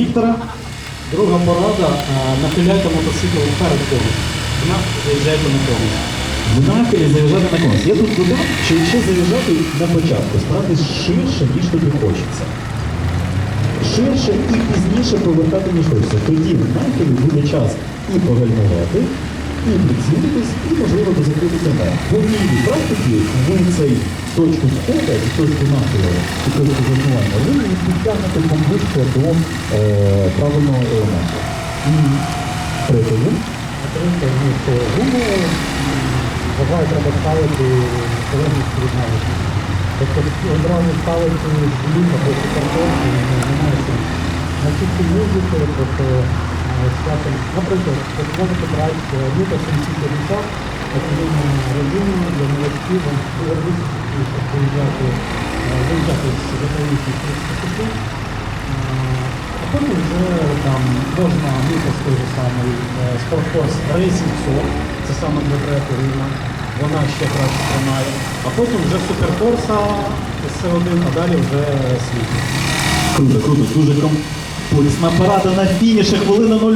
Віктора. Друга порада е, нахиляйте мотоцикл перед повністю. Вона заїжджайте на. В нахилі заїжджати на конус. Я тут додам, що якщо заїжджати на початку, справді ширше, ніж тобі хочеться. Ширше і пізніше повертати, ніж хочеться. Тоді в нахилі буде час і погальмувати, і прицілитись, і можливо дозакритися не. В одній практиці ви цей точку входа і точку нахилу, і точку гальмування, ви її підтягнете до е, правильного елементу. Третє. Третє, ну, що гуму вважаю, треба ставити залежність від. Тобто одразу ставити зліт або картошку, ну, немає сенсу. Значить, музику, тобто е, наприклад, можете брати літо 750, активну родину для новачків, вам повернути, щоб виїжджати, виїжджати з українських статистик. А потім вже там можна мити той же самий спортфорс Racing Soft, це саме для треку рівна, вона ще краще тримає. А потім вже суперфорса С1, а далі вже світ. Круто, круто, дуже компульсна парада на фініші, хвилина 08.